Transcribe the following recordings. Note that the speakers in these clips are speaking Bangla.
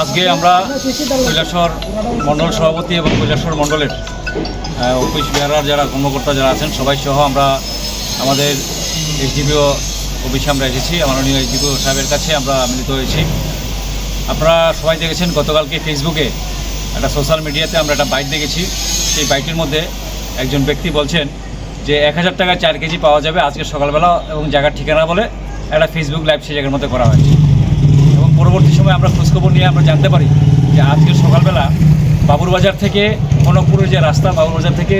আজকে আমরা কৈলাসর মণ্ডল সভাপতি এবং কৈলাসর মণ্ডলের অফিস বিহারার যারা কর্মকর্তা যারা আছেন, সবাই সহ আমরা আমাদের এসডিপিও অফিসে আমরা এসেছি। মাননীয় এসডিপিও সাহেবের কাছে আমরা মিলিত হয়েছি। আপনারা সবাই দেখেছেন, গতকালকে ফেসবুকে একটা সোশ্যাল মিডিয়াতে আমরা একটা বাইক দেখেছি। সেই বাইকের মধ্যে একজন ব্যক্তি বলছেন যে, এক হাজার টাকায় চার কেজি পাওয়া যাবে আজকে সকালবেলা এবং জায়গার ঠিকানা বলে একটা ফেসবুক লাইভ সেই জায়গার মধ্যে করা হয়েছে। পরবর্তী সময় আমরা খোঁজখবর নিয়ে আমরা জানতে পারি যে আজকে সকালবেলা বাবুরবাজার থেকে কনকপুরের যে রাস্তা বাবুরবাজার থেকে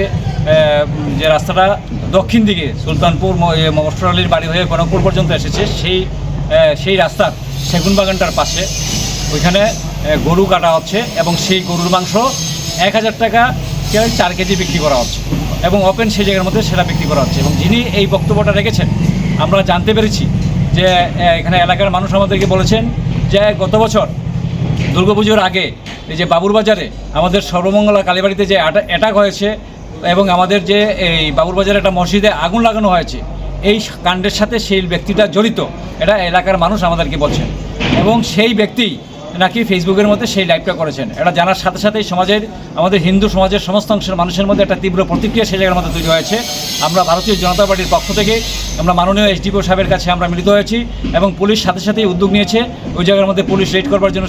যে রাস্তাটা দক্ষিণ দিকে সুলতানপুর মস্টর বাড়ি হয়ে কনকপুর পর্যন্ত এসেছে, সেই সেই রাস্তার সেগুন বাগানটার পাশে। ওইখানে গরু কাটা হচ্ছে এবং সেই গরুর মাংস এক হাজার টাকা চার কেজি বিক্রি করা হচ্ছে এবং ওপেন সেই জায়গার মধ্যে সেটা বিক্রি করা হচ্ছে এবং যিনি এই বক্তব্যটা রেখেছেন, আমরা জানতে পেরেছি যে এখানে এলাকার মানুষ আমাদেরকে বলেছেন যে, গত বছর দুর্গাপুজোর আগে এই যে বাবুরবাজারে আমাদের সর্বমঙ্গলা কালীবাড়িতে যে অ্যাটাক হয়েছে এবং আমাদের যে এই বাবুরবাজারে একটা মসজিদে আগুন লাগানো হয়েছে, এই কাণ্ডের সাথে সেই ব্যক্তিটা জড়িত, এটা এলাকার মানুষ আমাদেরকে বলছেন। এবং সেই ব্যক্তি নাকি ফেসবুকের মধ্যে সেই লাইভটা করেছেন। এটা জানার সাথে সাথেই সমাজের, আমাদের হিন্দু সমাজের সমস্ত অংশের মানুষের মধ্যে একটা তীব্র প্রতিক্রিয়া সেই জায়গার মধ্যে তৈরি হয়েছে। আমরা ভারতীয় জনতা পার্টির পক্ষ থেকে আমরা মাননীয় এসডিপিও সাহেবের কাছে আমরা মিলিত হয়েছি এবং পুলিশ সাথে সাথেই উদ্যোগ নিয়েছে। ওই জায়গার মধ্যে পুলিশ রেড করবার জন্য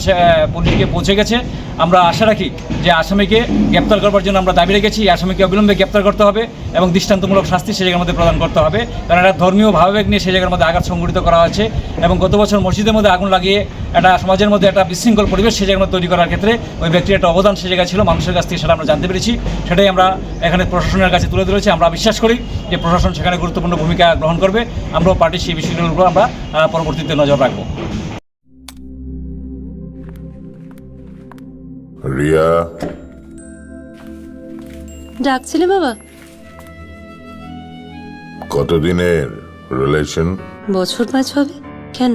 পুলিশকে পৌঁছে গেছে। আমরা আশা রাখি যে আসামিকে গ্রেপ্তার করবার জন্য আমরা দাবি রেখেছি। এই আসামিকে অবিলম্বে গ্রেপ্তার করতে হবে এবং দৃষ্টান্তমূলক শাস্তি সেই জায়গার মধ্যে প্রদান করতে হবে। কারণ একটা ধর্মীয় ভাবাবেগ নিয়ে সেই জায়গার মধ্যে আঘাত সংঘটিত করা হয়েছে এবং গত বছর মসজিদের মধ্যে আগুন লাগিয়ে একটা সমাজের মধ্যে একটা বিশৃঙ্খল পরিবেশ সেই জায়গার মধ্যে তৈরি করার ক্ষেত্রে ওই ব্যক্তির একটা অবদান সেই জায়গায় ছিল মানুষের কাছ থেকে সেটা আমরা জানতে পেরেছি। সেটাই আমরা এখানে প্রশাসনের কাছে তুলে ধরেছি। আমরা বিশ্বাস করি যে প্রশাসন সেখানে গুরুত্বপূর্ণ ভূমিকা গ্রহণ করবে। আমরাও পার্টির সেই বিষয়গুলোর উপর আমরা পরবর্তীতে নজর রাখব। রিয়া। ডাকছিলে বাবা? কতদিনের রিলেশন বছর পাঁচ হবে। কেন?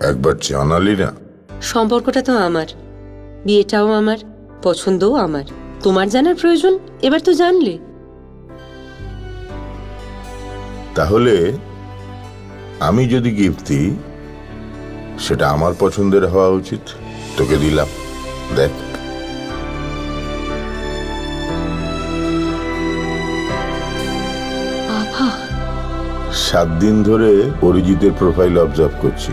একবার জানালি না সম্পর্কটা তো আমার। বিয়েটাও আমার পছন্দও আমার। তোমার জানার প্রয়োজন এবার তো জানলে। তাহলে আমি যদি গিফট দিই সেটা আমার পছন্দের হওয়া উচিত। তোকে দিলাম। দেখ। সাত দিন ধরে অরিজিতের প্রোফাইল অবজার্ভ করছি।